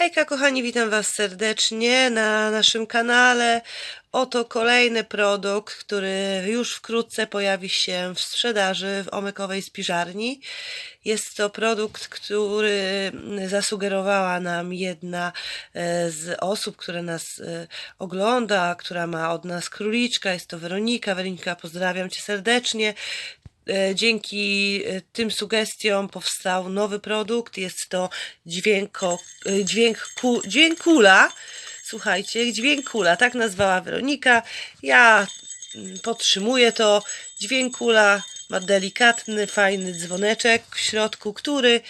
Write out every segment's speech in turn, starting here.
Hejka kochani, witam Was serdecznie na naszym kanale. Oto kolejny produkt, który już wkrótce pojawi się w sprzedaży w Omykowej Spiżarni. Jest to produkt, który zasugerowała nam jedna e, z osób, która nas e, ogląda, która ma od nas króliczka. Jest to Weronika. Weronika, pozdrawiam Cię serdecznie. E, Dzięki e, tym sugestiom powstał nowy produkt. Jest to dźwięko, e, dźwięk, ku, dźwięk kula. Słuchajcie, dźwięk kula, tak nazwała Weronika. Ja mm, podtrzymuję to. Dźwięk kula ma delikatny, fajny dzwoneczek w środku, który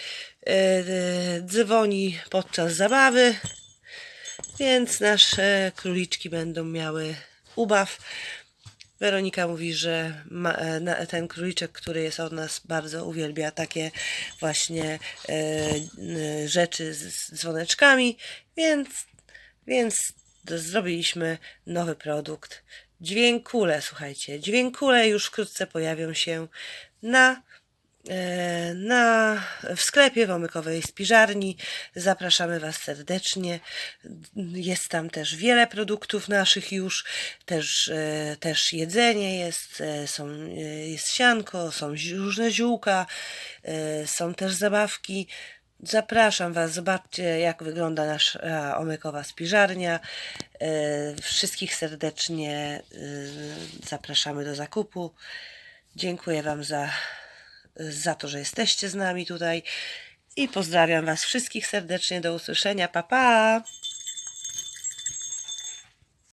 dzwoni podczas zabawy. Więc nasze króliczki będą miały ubaw. Weronika mówi, że ma, e, ten króliczek, który jest od nas, bardzo uwielbia takie właśnie e, rzeczy z, z dzwoneczkami, więc, więc zrobiliśmy nowy produkt. Dźwiękule, słuchajcie, dźwiękule już wkrótce pojawią się na na, w sklepie w Omykowej Spiżarni. Zapraszamy Was serdecznie. Jest tam też wiele produktów naszych już, też, e, też jedzenie jest, e, są, e, jest sianko, są różne ziółka, e, są też zabawki. Zapraszam Was, zobaczcie jak wygląda nasza Omykowa Spiżarnia. E, Wszystkich serdecznie e, zapraszamy do zakupu. Dziękuję Wam za za to, że jesteście z nami tutaj i pozdrawiam Was wszystkich serdecznie. Do usłyszenia. Pa, pa!